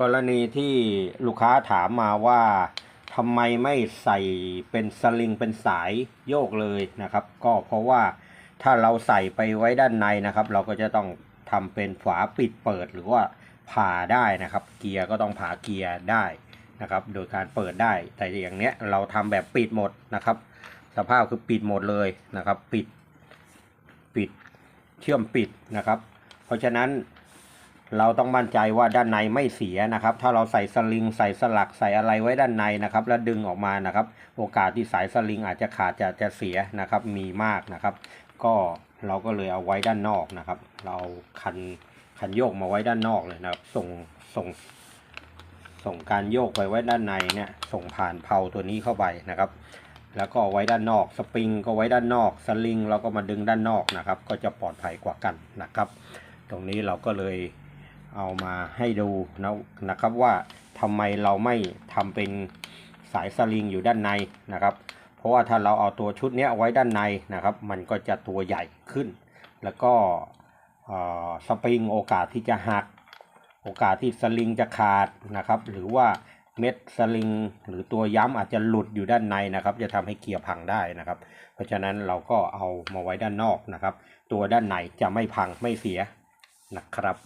กรณีที่ลูกค้าถามมาว่าทำไมไม่ใส่เป็นสลิงเป็นสายโยกเลยนะครับ ก็เพราะว่าถ้าเราใส่ไปไว้ด้านในนะครับ เราก็จะต้องทำเป็นฝาปิดเปิดหรือว่าผ่าได้นะครับ เกียร์ก็ต้องผ่าเกียร์ได้นะครับ โดยการเปิดได้ แต่อย่างเนี้ยเราทำแบบปิดหมดนะครับ สภาพคือปิดหมดเลยนะครับ ปิด ปิดเชื่อมปิดนะครับ เพราะฉะนั้น เราต้องมั่นใจว่าด้านในไม่เสียนะครับ ถ้าเราใส่สลิงใส่สลักใส่อะไรไว้ด้านในนะครับ แล้วดึงออกมานะครับ โอกาสที่สายสลิงอาจจะขาดจะจะเสียนะครับ มีมากนะครับ ก็เราก็เลยเอาไว้ด้านนอกนะครับ เราคันคันโยกมาไว้ด้านนอกเลยนะครับ ส่งส่ง ส่งการโยกไปไว้ด้านในเนี่ย ส่งผ่านเพลาตัวนี้เข้าไปนะครับ แล้วก็เอาไว้ด้านนอก สปริงก็ไว้ด้านนอก สลิงเราก็มาดึงด้านนอกนะครับ ก็จะปลอดภัยกว่ากันนะครับ ตรงนี้เราก็เลย เอามาให้ดูนะนะครับว่าทำไมเราไม่ทำเป็นสายสลิงอยู่ด้านในนะครับ เพราะว่าถ้าเราเอาตัวชุดนี้ไว้ด้านในนะครับ มันก็จะตัวใหญ่ขึ้น แล้วก็สปริงโอกาสที่จะหัก โอกาสที่สลิงจะขาดนะครับ หรือว่าเม็ดสลิงหรือตัวย้ำอาจจะหลุดอยู่ด้านในนะครับ จะทำให้เกียร์พังได้นะครับ เพราะฉะนั้นเราก็เอามาไว้ด้านนอกนะครับ ตัวด้านในจะไม่พังไม่เสียนะครับ